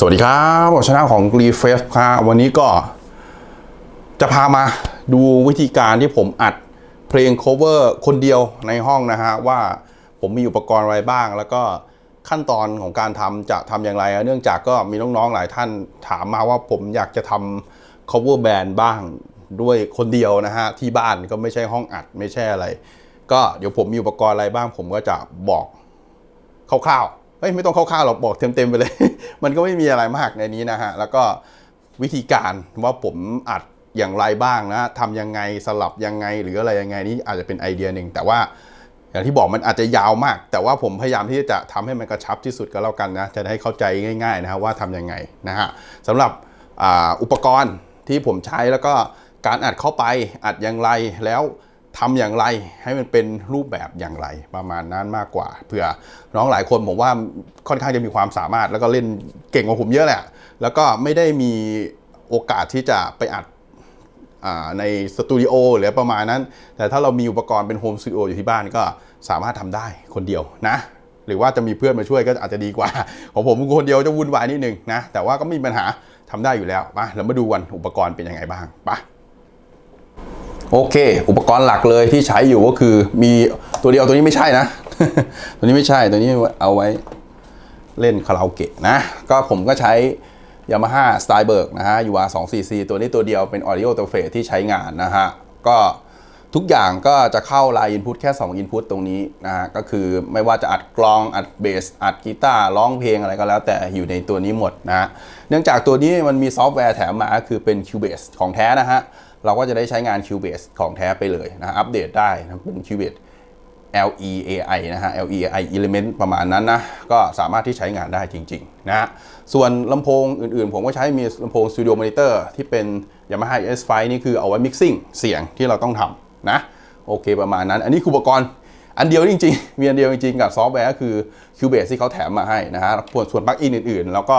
สวัสดีครับช anel ของ r e f r e s h ครับวันนี้ก็จะพามาดูวิธีการที่ผมอัดเพลง cover คนเดียวในห้องนะฮะ ว่าผมมีอุปกรณ์อะไรบ้าง แล้วก็ขั้นตอนของการทำจะทำอย่างไร เนื่องจากก็มีน้องๆหลายท่านถามมาว่าผมอยากจะทำ cover band บ้างด้วยคนเดียวนะฮะ ที่บ้านก็ไม่ใช่ห้องอัดไม่ใช่อะไร ก็เดี๋ยวผมมีอุปกรณ์อะไรบ้าง ผมก็จะบอกคร่าวๆ เฮ้ยไม่ต้องคร่าวๆหรอกบอกเต็มๆไปเลย มันก็ไม่มีอะไรมากในนี้นะฮะ แล้วก็วิธีการว่าผมอัดอย่างไรบ้างนะทำยังไงสลับยังไงหรืออะไรยังไงนี่อาจจะเป็นไอเดียหนึ่งแต่ว่าอย่างที่บอกมันอาจจะยาวมาก แต่ว่าผมพยายามที่จะทำให้มันกระชับที่สุดก็แล้วกันนะ จะได้เข้าใจง่ายๆนะว่าทำยังไงนะฮะสำหรับออุปกรณ์ที่ผมใช้แล้วก็การอัดเข้าไปอัดอย่างไรแล้ว ทำอย่างไรให้มันเป็นรูปแบบอย่างไรประมาณนั้นมากกว่า เผื่อน้องหลายคนผมว่าค่อนข้างจะมีความสามารถแล้วก็เล่นเก่งกว่าผมเยอะแหละ แล้วก็ไม่ได้มีโอกาสที่จะไปอัดในสตูดิโอหรือประมาณนั้น แต่ถ้าเรามีอุปกรณ์เป็นโฮมสตูดิโออยู่ที่บ้านก็สามารถทำได้คนเดียวนะ หรือว่าจะมีเพื่อนมาช่วยก็อาจจะดีกว่า ของผมคนเดียวจะวุ่นวายนิดนึงนะ แต่ว่าก็ไม่มีปัญหาทำได้อยู่แล้วมาเรามาดูกันอุปกรณ์เป็นยังไงบ้างไป โอเค อุปกรณ์หลักเลยที่ใช้อยู่ก็คือมีตัวเดียวตัวนี้ไม่ใช่นะ ตัวนี้ไม่ใช่ตัวนี้เอาไว้เล่นคาราโอเกะนะ ก็ผมก็ใช้ Yamaha s t y l e b e r g นะฮะ UR 2 cc ตัวนี้ตัวเดียวเป็น Audio Interface ที่ใช้งานนะฮะ ก็ทุกอย่างก็จะเข้า Line Input แค่ 2 Input ตรงนี้นะฮะ ก็คือไม่ว่าจะอัดกลองอัดเบส อัดกีตาร์ร้องเพลงอะไรก็แล้วแต่อยู่ในตัวนี้หมดนะฮะ เนื่องจากตัวนี้มันมีซอฟต์แวร์แถมมาคือเป็น Cubase ของแท้นะฮะ เราก็จะได้ใช้งาน Cubase ของแท้ไปเลยนะอัปเดตได้นะเป็น Cubase LEAI นะฮะ LEAI Element ประมาณนั้นนะ ก็สามารถที่ใช้งานได้จริง ๆนะฮะส่วนลำโพงอื่นๆ ผมก็ใช้มีลำโพง Studio Monitor ที่เป็น Yamaha S5 นี่คือเอาไว้ mixing เสียงที่เราต้องทำนะ โอเคประมาณนั้น อันนี้คืออุปกรณ์อันเดียวจริงๆ มีอันเดียวจริงๆ กับซอฟต์แวร์ก็คือ Cubase ที่เขาแถมมาให้นะฮะส่วนส่วนปลั๊กอินอื่นๆ แล้วก็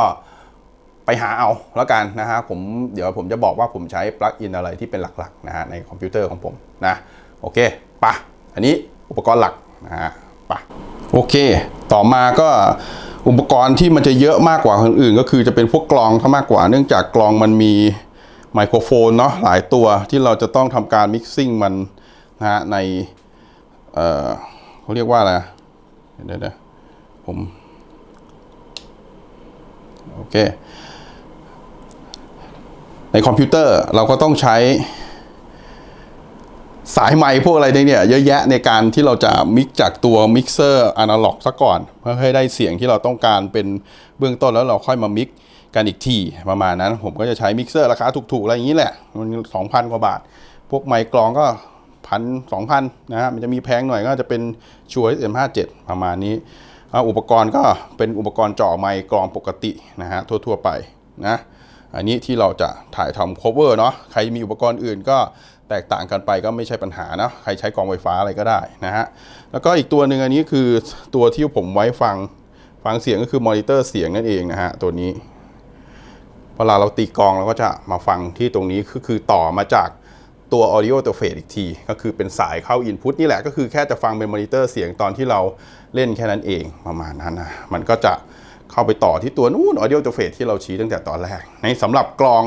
ไปหาเอาแล้วกันนะฮะผมเดี๋ยวผมจะบอกว่าผมใช้ปลั๊กอินอะไรที่เป็นหลักๆนะฮะในคอมพิวเตอร์ของผมนะโอเคปะอันนี้อุปกรณ์หลักนะฮะปะโอเค ต่อมาก็อุปกรณ์ที่มันจะเยอะมากกว่าคนอื่น ก็คือจะเป็นพวกกลองถ้ามากกว่า เนื่องจากกลองมันมีไมโครโฟนเนาะหลายตัวที่เราจะต้องทำการมิกซิ่งมันนะฮะในเอ่อเขาเรียกว่าอะไรเดี๋ยวผมโอเค ในคอมพิวเตอร์เราก็ต้องใช้สายไมค์พวกอะไรเนี่ยเยอะแยะในการที่เราจะมิกจากตัวมิกเซอร์อนาล็อกซะก่อน เพื่อให้ได้เสียงที่เราต้องการเป็นเบื้องต้นแล้วเราค่อยมามิกกันอีกทีประมาณนั้น ผมก็จะใช้มิกเซอร์ราคาถูกๆ อะไรอย่างนี้แหละมันสองพันกว่าบาท พวกไมค์กลองก็พันสองพันนะฮะมันจะมีแพงหน่อยก็จะเป็นชัวร์ SM57 ประมาณนี้อุปกรณ์ก็เป็นอุปกรณ์จ่อไมค์กลองปกตินะฮะทั่วๆไปนะ อันนี้ที่เราจะถ่ายทำ cover เนาะใครมีอุปกรณ์อื่นก็แตกต่างกันไปก็ไม่ใช่ปัญหานะใครใช้กองไฟฟ้าอะไรก็ได้นะฮะแล้วก็อีกตัวหนึ่งอันนี้คือตัวที่ผมไว้ฟังฟังเสียงก็คือมอนิเตอร์เสียงนั่นเองนะฮะตัวนี้เวลาเราตีกองเราก็จะมาฟังที่ตรงนี้คือคือต่อมาจากตัว audio interface อีกที ก็คือเป็นสายเข้า input นี่แหละก็คือแค่จะฟังเป็นมอนิเตอร์เสียงตอนที่เราเล่นแค่นั้นเองประมาณนั้นนะมันก็จะ เข้าไปต่อที่ตัวนู้น audio interface ที่เราชี้ตั้งแต่ตอนแรก ในสำหรับกลอง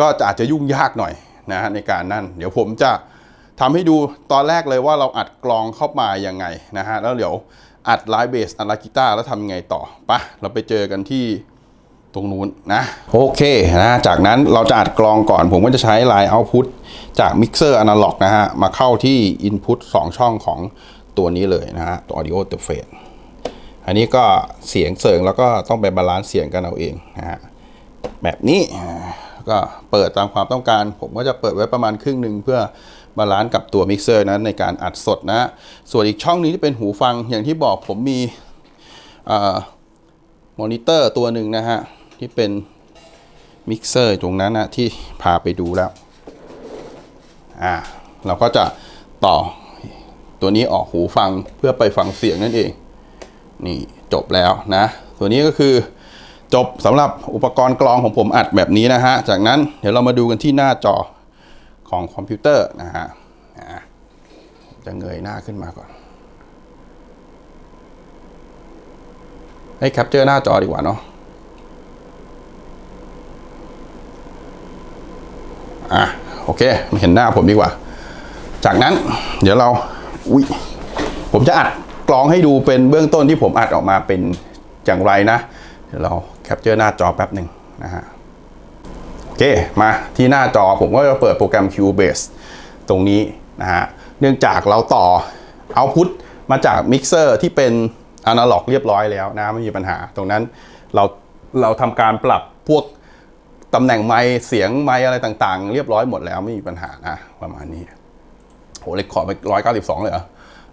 ก็จะอาจจะยุ่งยากหน่อยนะฮะในการนั่น เดี๋ยวผมจะทำให้ดูตอนแรกเลยว่าเราอัดกลองเข้ามายังไงนะฮะแล้วเดี๋ยวอัดไลฟ์เบสอัดลฟ์กีตาร์แล้วทำยังไงต่อปะเราไปเจอกันที่ตรงนู้นนะโอเคนะจากนั้นเราจะอัดกลองก่อน ผมก็จะใช้ไลน์เอาพุตจากมิกเซอร์อนาล็อกนะฮะ มาเข้าที่ Input 2 ช่องของตัวนี้เลยนะฮะ ตัว Audio Interface อันนี้ก็เสียงเสริงแล้วก็ต้องไปบาลานซ์เสียงกันเอาเองนะฮะแบบนี้ก็เปิดตามความต้องการ ผมก็จะเปิดไว้ประมาณครึ่งหนึ่งเพื่อบาลานซ์กับตัวมิกเซอร์นั้นในการอัดสดนะ ส่วนอีกช่องนี้ที่เป็นหูฟังอย่างที่บอกผมมีมอนิเตอร์ตัวหนึ่งนะฮะ ที่เป็นมิกเซอร์ตรงนั้นนะที่พาไปดูแล้วอ่าเราก็จะต่อตัวนี้ออกหูฟังเพื่อไปฟังเสียงนั่นเอง นี่จบแล้วนะส่วนนี้ก็คือจบสำหรับอุปกรณ์กรองของผมอัดแบบนี้นะฮะ จากนั้นเดี๋ยวเรามาดูกันที่หน้าจอของคอมพิวเตอร์นะฮะจะเงยหน้าขึ้นมาก่อน ให้แคปเจอร์หน้าจอดีกว่าเนาะอะโอเคเห็นหน้าผมดีกว่า จากนั้นเดี๋ยวเราอุ้ยผมจะอัด กลองให้ดูเป็นเบื้องต้นที่ผมอัดออกมาเป็นอย่างไรนะ เดี๋ยวเราแคปเจอร์หน้าจอแป๊บหนึ่งนะฮะโอเคมาที่หน้าจอผมก็จะเปิดโปรแกรม Cubase ตรงนี้นะฮะเนื่องจากเราต่อเอาพุทมาจากมิกเซอร์ที่เป็นอนาล็อกเรียบร้อยแล้วนะไม่มีปัญหา ตรงนั้นเราเราทำการปรับพวกตำแหน่งไมค์เสียงไมค์อะไรต่างๆ เรียบร้อยหมดแล้วไม่มีปัญหานะประมาณนี้โหเล็กขอไปร้อยเก้าสิบสองเลยเหรอ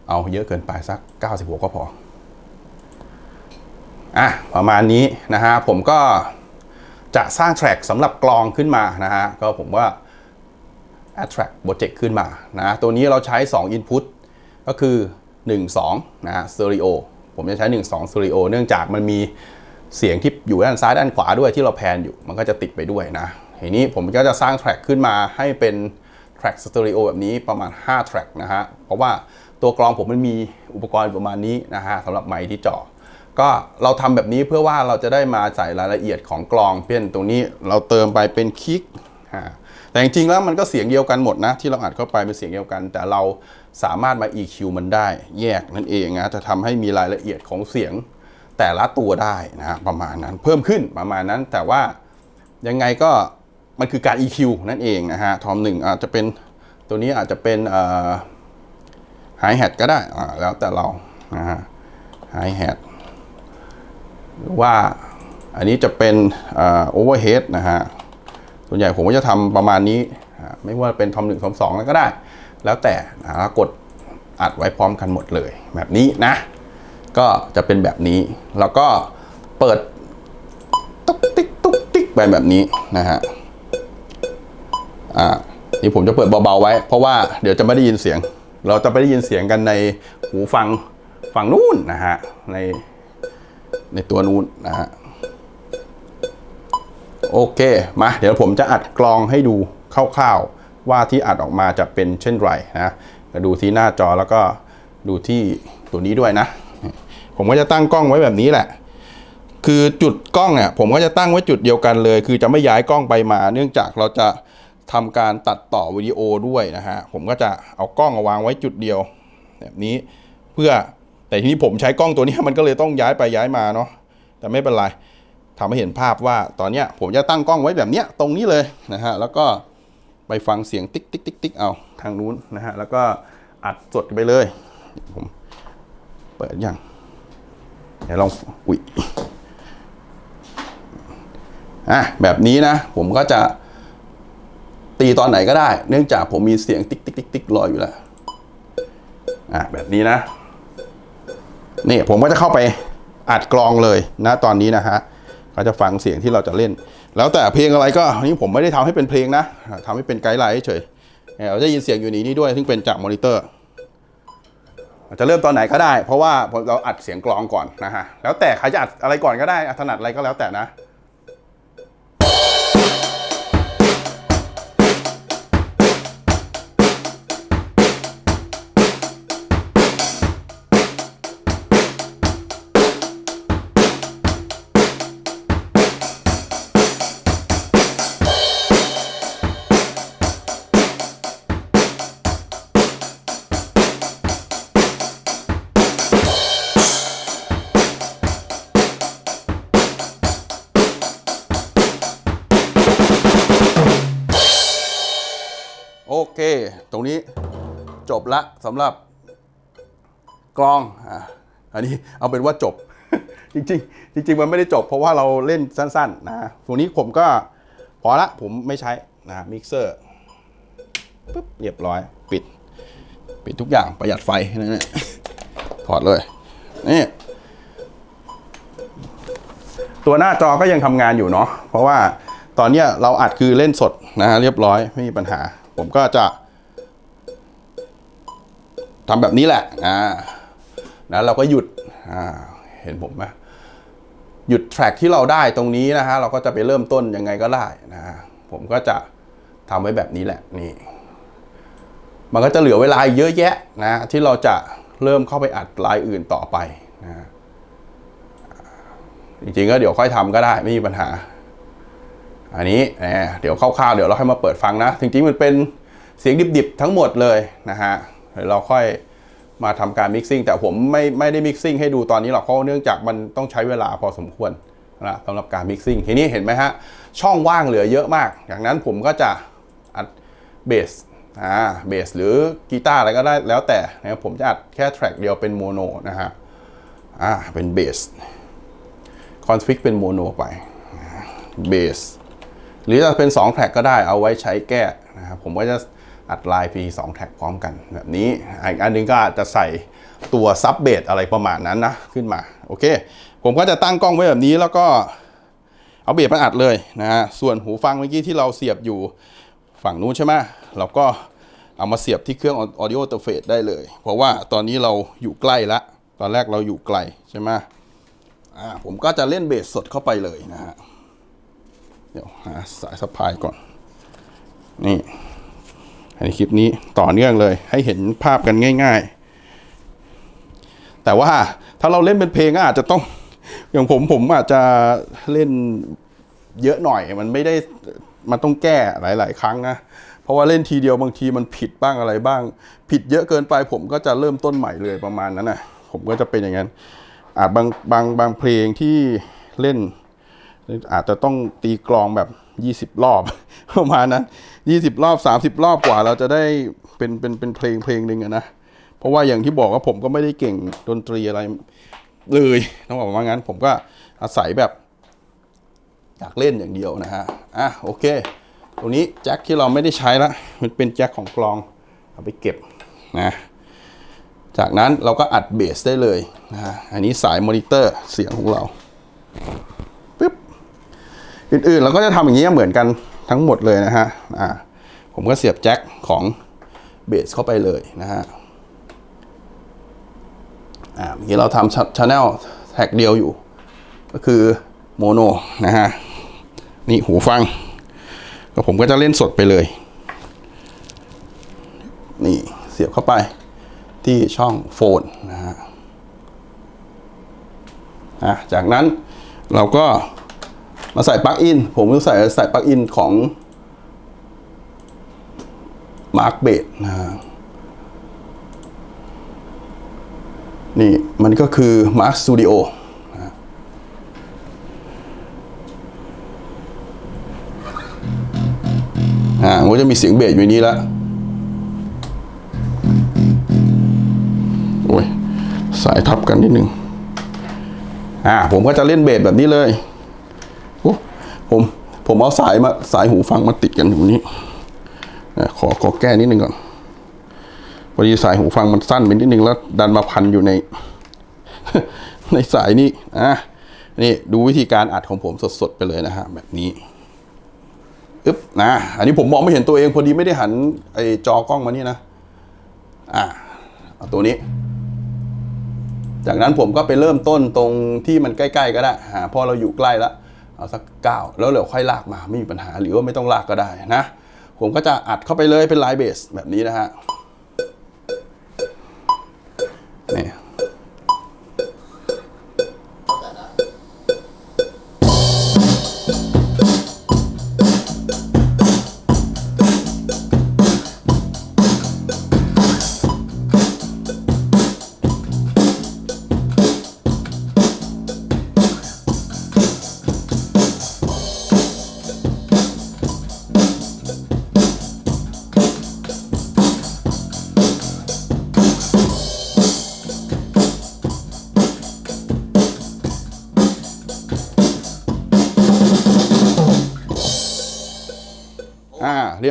เอาเยอะเกินไปสักเก้าสิบหกก็พอ อะ ประมาณนี้นะฮะ ผมก็จะสร้างแทร็กสำหรับกลองขึ้นมานะฮะ ก็ผมว่า add track project ขึ้นมานะตัวนี้เราใช้ 2 input ก็คือ 1 2 นะฮะ stereo ผมจะใช้ 1 2 stereo เนื่องจากมันมีเสียงที่อยู่ด้านซ้ายด้านขวาด้วยที่เราแพนอยู่ มันก็จะติดไปด้วยนะทีนี้ผมก็จะสร้างแทร็กขึ้นมาให้เป็นแทร็กสเตอริโอแบบนี้ประมาณ 5 แทร็กนะฮะ เพราะว่า ตัวกลองผมมันมีอุปกรณ์ประมาณนี้นะฮะสำหรับไมค์ที่เจาะก็เราทำแบบนี้เพื่อว่าเราจะได้มาใส่รายละเอียดของกลองเช่นตรงนี้เราเติมไปเป็นคิกแต่จริงๆแล้วมันก็เสียงเดียวกันหมดนะ ที่เราอัดเข้าไปเป็นเสียงเดียวกัน แต่เราสามารถมา EQ มันได้ แยกนั่นเองนะจะทำให้มีรายละเอียดของเสียงแต่ละตัวได้นะประมาณนั้นเพิ่มขึ้นประมาณนั้นแต่ว่ายังไงก็มันคือการ EQ นั่นเองนะฮะทอมหนึ่งอาจจะเป็นตัวนี้อาจจะเป็นอ ไฮแฮทก็ได้แล้วแต่เรานะฮะไฮแฮทหรือว่าอันนี้จะเป็นโอเวอร์เฮดนะฮะส่วนใหญ่ผมก็จะทำประมาณนี้ ไม่ว่าเป็นทอมหนึ่งทอมสองก็ได้ แล้วแต่แล้วกดอัดไว้พร้อมกันหมดเลย แบบนี้นะ ก็จะเป็นแบบนี้ แล้วก็เปิดตุ๊กติ๊กตุ๊กติ๊กไปแบบนี้นะฮะอ่านี่ผมจะเปิดเบาๆไว้ เพราะว่าเดี๋ยวจะไม่ได้ยินเสียง เราจะไม่ได้ยินเสียงกันในหูฟังฝั่งนู้นนะฮะในในตัวนู้นนะฮะโอเคมาเดี๋ยวผมจะอัดกลองให้ดูคร่าวๆว่าที่อัดออกมาจะเป็นเช่นไรนะดูที่หน้าจอแล้วก็ดูที่ตัวนี้ด้วยนะ ผมก็จะตั้งกล้องไว้แบบนี้แหละ คือจุดกล้องเนี่ยผมก็จะตั้งไว้จุดเดียวกันเลย คือจะไม่ย้ายกล้องไปมา เนื่องจากเราจะ ทำการตัดต่อวิดีโอด้วยนะฮะ ผมก็จะเอากล้องมาวางไว้จุดเดียว แบบนี้เพื่อแต่ทีนี้ผมใช้กล้องตัวนี้มันก็เลยต้องย้ายไปย้ายมาเนาะแต่ไม่เป็นไรทำให้เห็นภาพว่าตอนเนี้ยผมจะตั้งกล้องไว้แบบเนี้ยตรงนี้เลยนะฮะแล้วก็ไปฟังเสียงติ๊กติ๊กติ๊กติ๊กเอาทางนู้นนะฮะแล้วก็อัดสดไปเลยผมเปิดยังเดี๋ยวลองอุ้ยอะแบบนี้นะผมก็จะ ตีตอนไหนก็ได้ เนื่องจากผมมีเสียงติ๊กติ๊กติ๊กติ๊กรอยอยู่แล้วอะแบบนี้นะ นี่ผมก็จะเข้าไปอัดกลองเลยนะตอนนี้นะฮะก็จะฟังเสียงที่เราจะเล่น แล้วแต่เพลงอะไรก็นนี้ผมไม่ได้ทำให้เป็นเพลงนะทำให้เป็นไกด์ไลน์เฉยเราจะยินเสียงอยู่นี้นี่ด้วย ซึ่งเป็นจากมอนิเตอร์จะเริ่มตอนไหนก็ได้ เพราะว่าเราอัดเสียงกลองก่อนนะฮะแล้วแต่ใครจะอัดอะไรก่อนก็ได้อะถนัดอะไรก็แล้วแต่นะ รงนี้จบละสำหรับกลองอะอันนี้เอาเป็นว่าจบ จริงๆ จริง ๆ มันไม่ได้จบเพราะว่าเราเล่นสั้น ๆ นะตรงนี้ผมก็พอละผมไม่ใช้นะมิกเซอร์ปุ๊บเรียบร้อยปิด ปิดทุกอย่างประหยัดไฟนั่นแหละถอดเลยนี่ตัวหน้าจอก็ยังทำงานอยู่เนาะเพราะว่าตอนนี้เราอัดคือเล่นสดนะฮะเรียบร้อยไม่มีปัญหา ผมก็จะ ทำแบบนี้แหละอ่านะเราก็หยุดอ่าเห็นผมไหมหยุดแทร็กที่เราได้ตรงนี้นะฮะเราก็จะไปเริ่มต้นยังไงก็ได้นะฮะผมก็จะทำไว้แบบนี้แหละนี่ มันก็จะเหลือเวลาอีกเยอะแยะนะที่เราจะเริ่มเข้าไปอัดลายอื่นต่อไปนะจริงๆก็เดี๋ยวค่อยทำก็ได้ไม่มีปัญหา อันนี้แหมเดี๋ยวคร่าวๆเดี๋ยวเราค่อยมาเปิดฟังนะจริงๆมันเป็นเสียงดิบๆทั้งหมดเลยนะฮะ เราค่อยมาทำการมิกซิ่งแต่ผมไม่ไม่ได้มิกซิ่งให้ดูตอนนี้หรอกเพราะเนื่องจากมันต้องใช้เวลาพอสมควรนะสำหรับการมิกซิ่งทีนี้เห็นไหมฮะ ช่องว่างเหลือเยอะมาก อย่างนั้นผมก็จะอัดเบสอ่าเบสหรือกีตาร์อะไรก็ได้แล้วแต่นะครับผมจะอัดแค่แทร็กเดียวเป็นโมโนนะฮะอ่าเป็นเบสคอนฟิกเป็นโมโนไปเบสหรือจะเป็น2แท็กก็ได้เอาไว้ใช้แก้นะครับผมก็จะ อัดไลน์ P 2 แท็กพร้อมกันแบบนี้ อีกอันหนึงก็อาจจะใส่ตัวซับเบสอะไรประมาณนั้นนะขึ้นมา โอเค ผมก็จะตั้งกล้องไว้แบบนี้แล้วก็เอาเบสมาอัดเลยนะฮะส่วนหูฟังเมื่อกี้ที่เราเสียบอยู่ฝั่งนู้นใช่ไหมเราก็เอามาเสียบที่เครื่อง audio interface ได้เลย เพราะว่าตอนนี้เราอยู่ใกล้ละตอนแรกเราอยู่ไกลใช่ไหมอ่าผมก็จะเล่นเบสสดเข้าไปเลยนะฮะเดี๋ยวหาสายสะพายก่อน นี่ ในคลิปนี้ต่อเนื่องเลย ให้เห็นภาพกันง่าย ๆ แต่ว่าถ้าเราเล่นเป็นเพลงก็อาจจะต้อง อย่างผมผมอาจจะเล่นเยอะหน่อย มันไม่ได้มันต้องแก้หลาย ๆ ครั้งนะเพราะว่าเล่นทีเดียวบางทีมันผิดบ้างอะไรบ้าง ผิดเยอะเกินไป ผมก็จะเริ่มต้นใหม่เลยประมาณนั้นนะผมก็จะเป็นอย่างนั้นอาจบางบางบางเพลงที่เล่น อาจจะต้องตีกลองแบบ 20รอบ ประมาณนั้น20รอบ30รอบกว่า เราจะได้เป็นเป็นเป็นเพลงเพลงหนึ่งนะเพราะว่าอย่างที่บอกว่าผมก็ไม่ได้เก่งดนตรีอะไรเลยต้องบอกว่างั้น ผมก็อาศัยแบบ อยากเล่นอย่างเดียวนะฮะอะโอเค ตรงนี้แจ็คที่เราไม่ได้ใช้ละมันเป็นแจ็คของกลองเอาไปเก็บนะจากนั้นเราก็อัดเบสได้เลยนะฮะอันนี้สายมอนิเตอร์เสียงของเรา อื่นๆเราก็จะทำอย่างนี้เหมือนกันทั้งหมดเลยนะฮะอ่าผมก็เสียบแจ็คของเบสเข้าไปเลยนะฮะอ่าเมื่อกี้เราทำช n แนลแท็กเดียวอยู่ ก็คือโมโนนะฮะนี่หูฟัง ก็ผมก็จะเล่นสดไปเลย นี่เสียบเข้าไปที่ช่องโฟนนะฮะอะจากนั้นเราก็ มาใส่ปลั๊กอิน ผมก็ใส่ใส่ปลั๊กอินของ Mark b a t นะฮะนี่มันก็คือ Mark Studio นะฮะอ่ามันก็จะมีเสียงเบสอยู่นี้ล้วโอ้ยสายทับกันนิดนึงอ่าผมก็จะเล่นเบสแบบนี้เลย ผมผมเอาสายมาสายหูฟังมาติดกันอยู่นี้ขอขอแก้นิดนึงก่อนพอดีสายหูฟังมันสั้นไปนิดนึงแล้ว ดันมาพันอยู่ใน ในสายนี้อะนี่ดูวิธีการอัดของผมสดๆไปเลยนะฮะแบบนี้อึ๊บนะอันนี้ผมมองไม่เห็นตัวเอง พอดีไม่ได้หันไอจอกล้องมานี่นะอะเอาตัวนี้ จากนั้นผมก็ไปเริ่มต้นตรงที่มันใกล้ ๆ ก็ได้หาพอเราอยู่ใกล้แล้ว เอาสักเก้าแล้วเดี๋ยวค่อยลากมาไม่มีปัญหาหรือว่าไม่ต้องลากก็ได้นะ ผมก็จะอัดเข้าไปเลยเป็นไลน์เบสแบบนี้นะฮะนี่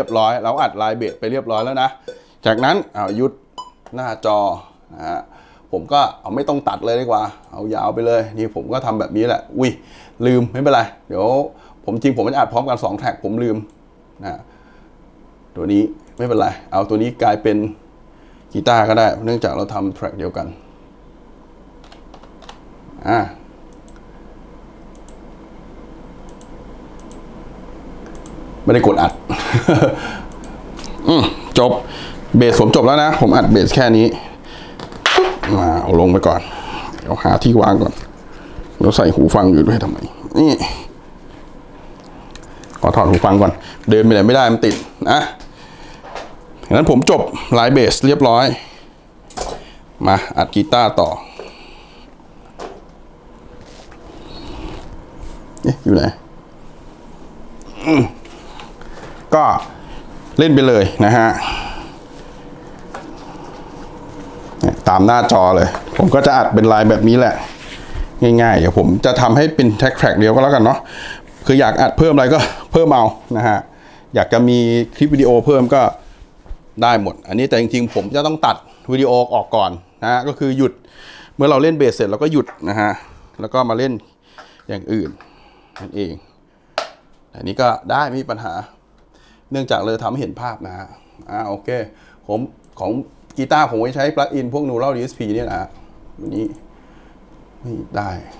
บร้อย เราอัดลน์เบสไปเรียบร้อยแล้วนะ จากนั้นเอายุดหน้าจอนะฮะผมก็เอาไม่ต้องตัดเลยดีกว่า เอายาวไปเลย นี่ผมก็ทำแบบนี้แหละ อุ้ยลืมไม่เป็นไร เดี๋ยว ผมจริงผมจะอัดพร้อมกัน 2 แท็กผมลืมนะตัวนี้ไม่เป็นไร เอาตัวนี้กลายเป็นกีตาร์ก็ได้ เนื่องจากเราทำแทร็กเดียวกันอ่าไม่ได้กดอัด อืมจบเบสผมจบแล้วนะ ผมอัดเบสแค่นี้มาเอาลงไปก่อนเดี๋ยวหาที่วางก่อนแล้วใส่หูฟังอยู่ด้วยทำไมนี่ขอถอดหูฟังก่อน เดินไปไหนไม่ได้มันติดนะงนั้นผมจบไลน์เบสเรียบร้อย มาอัดกีตาร์ต่อเอ๊ะอยู่ไหนอืม ก็เล่นไปเลยนะฮะตามหน้าจอเลย ผมก็จะอัดเป็นลายแบบนี้แหละ ง่ายๆ เดี๋ยวผมจะทำให้เป็นแท็กแทร็กเดียวก็แล้วกันเนาะคืออยากอัดเพิ่มอะไรก็เพิ่มเอานะฮะอยากจะมีคลิปวิดีโอเพิ่มก็ได้หมด อันนี้แต่จริงๆ ผมจะต้องตัดวิดีโอออกก่อนนะฮะก็คือหยุดเมื่อเราเล่นเบสเสร็จเราก็หยุดนะฮะแล้วก็มาเล่นอย่างอื่นนั่นเอง อันนี้ก็ได้ไม่มีปัญหา เนื่องจากเลยทำให้เห็นภาพนะฮะอ่าโอเคผมของกีตาร์ผมไว้ใช้ปลั๊กอินพวกนูรัล DSP เนี่ยนะฮะวันนี้นี่ได้อะ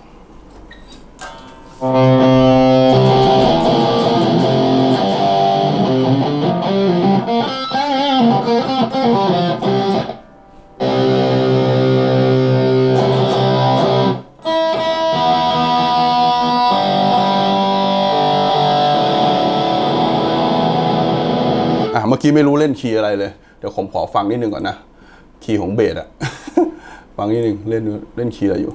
กี้ไม่รู้เล่นคีย์อะไรเลย เดี๋ยวผมขอฟังนิดนึงก่อนนะ คีย์ของเบสอะ ฟังนิดนึงเล่นเล่นคีย์อะไรอยู่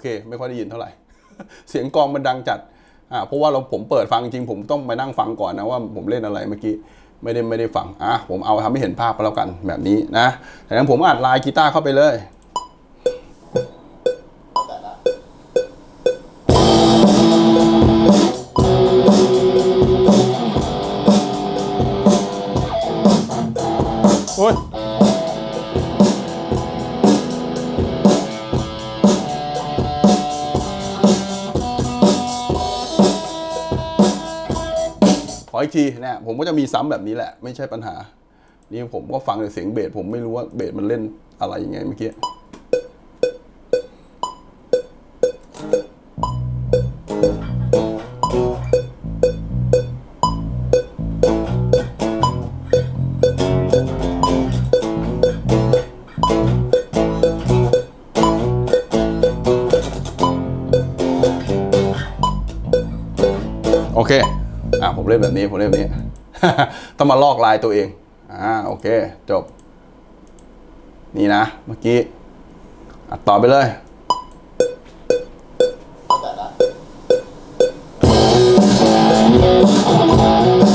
เค ไม่ค่อยได้ยินเท่าไหร่ เสียงกองมันดังจัดอ่าเพราะว่าเราผมเปิดฟังจริง ผมต้องไปนั่งฟังก่อนนะว่าผมเล่นอะไรเมื่อกี้ไม่ได้ไม่ได้ฟังอะผมเอาทำให้เห็นภาพก็แล้วกันแบบนี้นะดังนั้นผมอัดลายกีตาร์เข้าไปเลย ออีกทีนะผมก็จะมีซ้ำแบบนี้แหละ ไม่ใช่ปัญหา นี่ผมก็ฟังแต่เสียงเบสผมไม่รู้ว่าเบสมันเล่นอะไรยังไงเมื่อกี้ มาลอกลายตัวเอง อ่าโอเค จบ นี่นะ เมื่อกี้อัดต่อไปเลยอ่า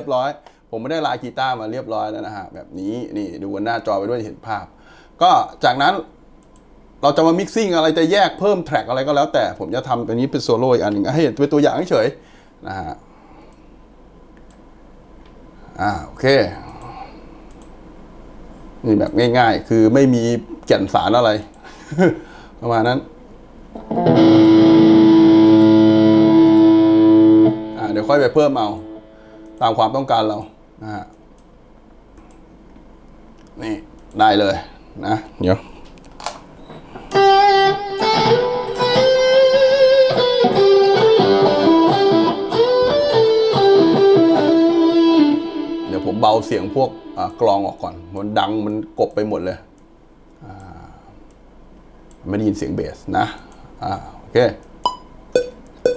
ยบร้อย ผมไม่ได้ลายกีตาร์มาเรียบร้อยแล้วนะฮะแบบนี้นี่ดูบนหน้าจอไปด้วยเห็นภาพ ก็จากนั้นเราจะมามิกซิ่งอะไรจะแยกเพิ่มแทร็กอะไรก็แล้วแต่ผมจะทำตัวนี้เป็นโซโล่อีกอันหนึ่งให้เห็นเป็นตัวอย่างเฉยนะฮะอ่าโอเคนี่แบบง่ายๆ คือไม่มีแก่นสารอะไร ประมาณนั้นอ่าเดี๋ยวค่อยไปเพิ่มเอา ตามความต้องการเรานะฮะนี่ได้เลยนะเดี๋ยวเดี๋ยวผมเบาเสียงพวกกลองออกก่อน มันดังมันกบไปหมดเลยไม่ได้ยินเสียงเบสนะ อ่า โอเค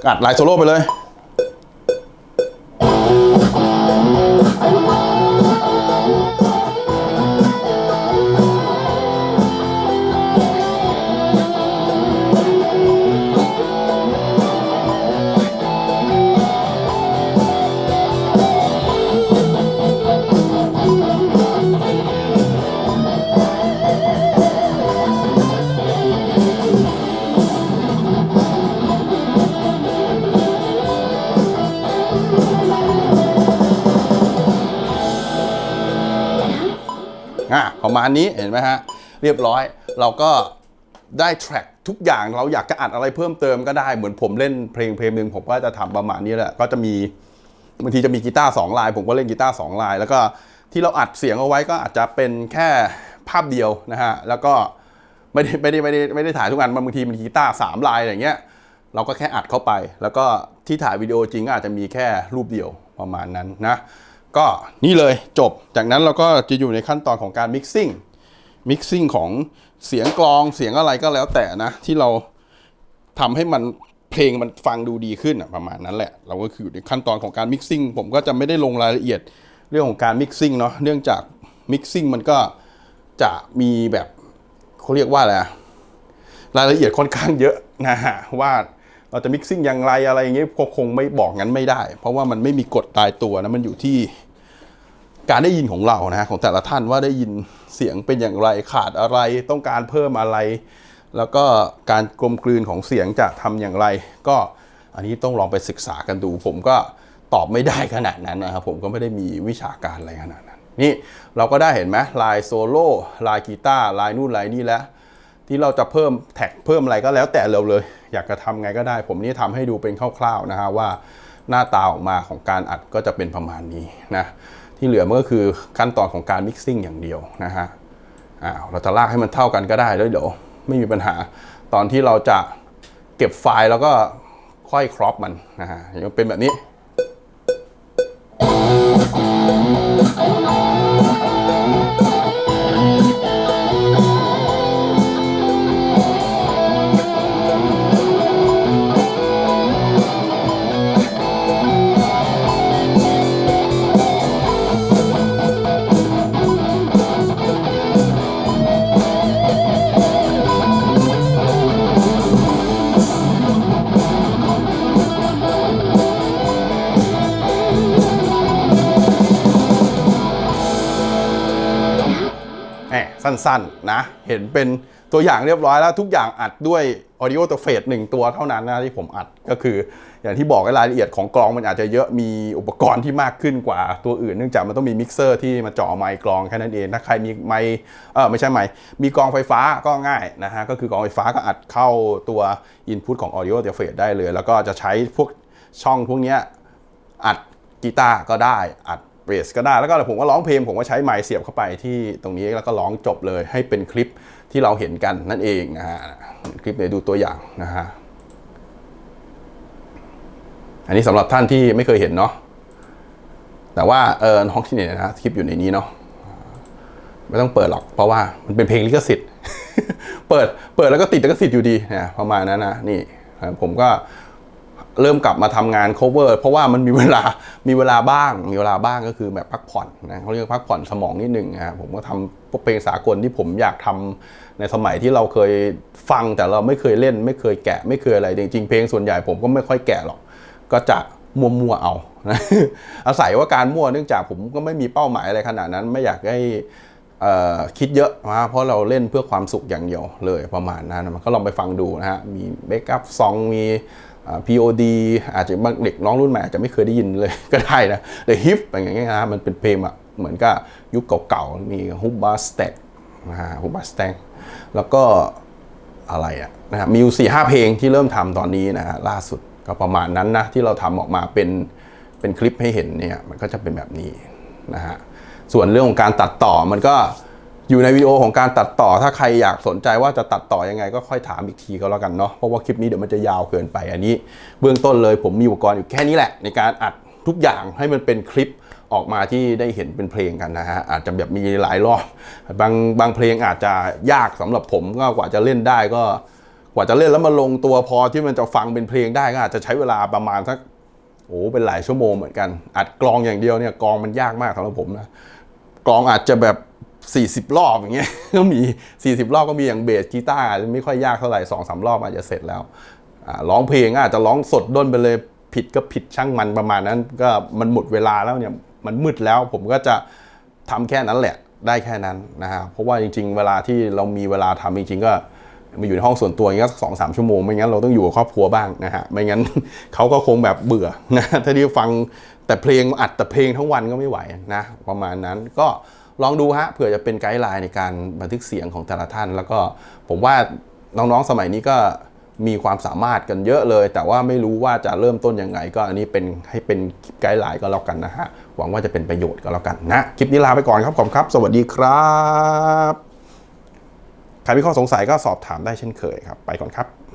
อัดลายโซโล่ไปเลย มาณนี้เห็นไหมฮะเรียบร้อยเราก็ได้แทร็กทุกอย่างเราอยากจะอัดอะไรเพิ่มเติมก็ได้เหมือนผมเล่นเพลงเพลงหนึ่งผมก็จะทำประมาณนี้แหละก็จะมีบางทีจะมีกีตาร์สองลาย ผมก็เล่นกีตาร์สองลาย แล้วก็ที่เราอัดเสียงเอาไว้ก็อาจจะเป็นแค่ภาพเดียวนะฮะแล้วก็ไม่ได้ไม่ได้ไม่ได้ไม่ได้ถ่ายทุกอันบางทีมันกีตาร์สามลายอะไรอย่างเงี้ยเราก็แค่อัดเข้าไป แล้วก็ที่ถ่ายวิดีโอจริงก็อาจจะมีแค่รูปเดียวประมาณนั้นนะ ก็นี่เลยจบ จากนั้นเราก็จะอยู่ในขั้นตอนของการ mixing mixing ของเสียงกลองเสียงอะไรก็แล้วแต่นะ ที่เราทำให้มันเพลงมันฟังดูดีขึ้นประมาณนั้นแหละ เราก็คืออยู่ในขั้นตอนของการ mixing ผมก็จะไม่ได้ลงรายละเอียดเรื่องของการ mixing เนาะเนื่องจาก mixing มันก็จะมีแบบเขาเรียกว่าอะไรรายละเอียดค่อนข้างเยอะนะฮะว่าเราจะมิกซิ่งอย่างไรอะไรอย่างเงี้ยก็คงไม่บอกงั้นไม่ได้ เพราะว่ามันไม่มีกฎตายตัวนะมันอยู่ที่ การได้ยินของเรานะของแต่ละท่านว่าได้ยินเสียงเป็นอย่างไรขาดอะไรต้องการเพิ่มอะไร แล้วก็การกลมกลืนของเสียงจะทำอย่างไร ก็อันนี้ต้องลองไปศึกษากันดู ผมก็ตอบไม่ได้ขนาดนั้นนะครับผมก็ไม่ได้มีวิชาการอะไรขนาดนั้น นี่เราก็ได้เห็นไหมลายโซโล่ลายกีตาร์ลายนู่นลายนี่แล้วที่เราจะเพิ่มแท็กเพิ่มอะไรก็แล้วแต่เราเลย อยากจะทำไงก็ได้ ผมนี่ทำให้ดูเป็นคร่าวๆนะฮะว่าหน้าตาออกมาของการอัดก็จะเป็นประมาณนี้นะ ที่เหลือมันก็คือขั้นตอนของการมิกซิ่งอย่างเดียวนะฮะอ่าวเราจะลากให้มันเท่ากันก็ได้แล้วเดี๋ยวไม่มีปัญหาตอนที่เราจะเก็บไฟล์แล้วก็ค่อยครอปมันนะฮะอย่างเป็นแบบนี้ สั้นๆนะ เห็นเป็นตัวอย่างเรียบร้อยแล้วทุกอย่างอัดด้วย Audio Interface หนึ่งตัวเท่านั้นนะที่ผมอัดก็คือ อย่างที่บอกรายละเอียดของกลองมันอาจจะเยอะมีอุปกรณ์ที่มากขึ้นกว่าตัวอื่น เนื่องจากมันต้องมีมิกเซอร์ที่มาเจาะไมค์กลองแค่นั้นเองถ้าใครมีไมค์เออไม่ใช่ไมค์มีกลองไฟฟ้าก็ง่ายนะฮะก็คือกลองไฟฟ้าก็อัดเข้าตัว Input ของ Audio Interface ได้เลย แล้วก็จะใช้พวกช่องพวกนี้อัดกีตาร์ก็ได้อัด เบสก็ได้ แล้วก็ผมก็ร้องเพลง ผมก็ใช้ไมค์เสียบเข้าไปที่ตรงนี้แล้วก็ร้องจบเลยให้เป็นคลิปที่เราเห็นกันนั่นเองนะฮะคลิปเดี๋ยวดูตัวอย่างนะฮะอันนี้สำหรับท่านที่ไม่เคยเห็นเนาะแต่ว่าเออน้องที่เนี่ยนะคลิปอยู่ในนี้เนาะไม่ต้องเปิดหรอกเพราะว่ามันเป็นเพลงลิขสิทธิ์ เปิดเปิดแล้วก็ติดลิขสิทธิ์อยู่ดีนะประมาณนั้นนะนี่ผมก็ เริ่มกลับมาทำงาน cover เพราะว่ามันมีเวลามีเวลาบ้าง มีเวลาบ้างก็คือแบบพักผ่อนนะเขาเรียกพักผ่อนสมองนิดหนึ่งนะครับผมก็ทำพวกเพลงสากลที่ผมอยากทำในสมัยที่เราเคยฟังแต่เราไม่เคยเล่น ไม่เคยแกะ ไม่เคยอะไรจริงๆเพลงส่วนใหญ่ผมก็ไม่ค่อยแกะหรอก ก็จะมัวๆเอานะอาศัยว่าการมั่วเนื่องจากผมก็ไม่มีเป้าหมายอะไรขนาดนั้น ไม่อยากให้คิดเยอะนะเพราะเราเล่นเพื่อความสุขอย่างเดียวเลยประมาณนั้นมันก็ลองไปฟังดูนะฮะมีเบคอัพซองมี POD อาจจะบางเด็กน้องรุ่นใหม่อาจจะไม่เคยได้ยินเลยก็ได้นะ The Hip อย่างเงี้ยนะมันเป็นเพลงอะเหมือนกับยุคเก่าๆ มี h u b b a Stack นะฮะ h u b b a Stack แล้วก็อะไรอะนะครับมีอยู่สี่ห้าเพลงที่เริ่มทำตอนนี้นะฮะล่าสุดก็ประมาณนั้นนะที่เราทำออกมาเป็นเป็นคลิปให้เห็นเนี่ยมันก็จะเป็นแบบนี้นะฮะส่วนเรื่องของการตัดต่อมันก็ อยู่ในวิดีโอของการตัดต่อถ้าใครอยากสนใจว่าจะตัดต่อยังไงก็ค่อยถามอีกทีก็แล้วกันเนาะเพราะว่าคลิปนี้เดี๋ยวมันจะยาวเกินไปอันนี้ เบื้องต้นเลยผมมีอุปกรณ์อยู่แค่นี้แหละ ในการอัดทุกอย่างให้มันเป็นคลิปออกมาที่ได้เห็นเป็นเพลงกันนะฮะอาจจะแบบมีหลายรอบบางบางเพลงอาจจะยากสำหรับผมก็กว่าจะเล่นได้ก็กว่าจะเล่นแล้วมาลงตัวพอที่มันจะฟังเป็นเพลงได้ก็อาจจะใช้เวลาประมาณสักโอ้เป็นหลายชั่วโมงเหมือนกัน อัดกลองอย่างเดียวเนี่ยกลองมันยากมากสำหรับผมนะกลองอาจจะแบบ 40 รอบอย่างเงี้ยก็มี 40 รอบก็มีอย่างเบสกีตาร์อาจจะไม่ค่อยยากเท่าไหร่สองสามรอบอาจจะเสร็จแล้วอ่าร้องเพลงอาจจะร้องสดด้นไปเลยผิดก็ผิดช่างมันประมาณนั้น ก็มันหมดเวลาแล้วเนี่ยมันมืดแล้วผมก็จะทำแค่นั้นแหละได้แค่นั้นนะฮะเพราะว่าจริง ๆ เวลาที่เรามีเวลาทำจริง ๆ ก็มาอยู่ในห้องส่วนตัวอย่างเงี้ยสักสองสามชั่วโมงไม่งั้นเราต้องอยู่กับครอบครัวบ้างนะฮะไม่งั้นเขาก็คงแบบเบื่อนะถ้าที่ฟังแต่เพลงอัดแต่เพลงทั้งวันก็ไม่ไหวนะประมาณนั้นก็ ลองดูฮะเผื่อจะเป็นไกด์ไลน์ในการบันทึกเสียงของแต่ละท่าน แล้วก็ผมว่าน้องๆสมัยนี้ก็มีความสามารถกันเยอะเลย แต่ว่าไม่รู้ว่าจะเริ่มต้นยังไง ก็อันนี้เป็นให้เป็นคลิปไกด์ไลน์ก็แล้วกันนะฮะหวังว่าจะเป็นประโยชน์ก็แล้วกันนะคลิปนี้ลาไปก่อนครับขอบคุณครับ สวัสดีครับใครมีข้อสงสัยก็สอบถามได้เช่นเคยครับ ไปก่อนครับ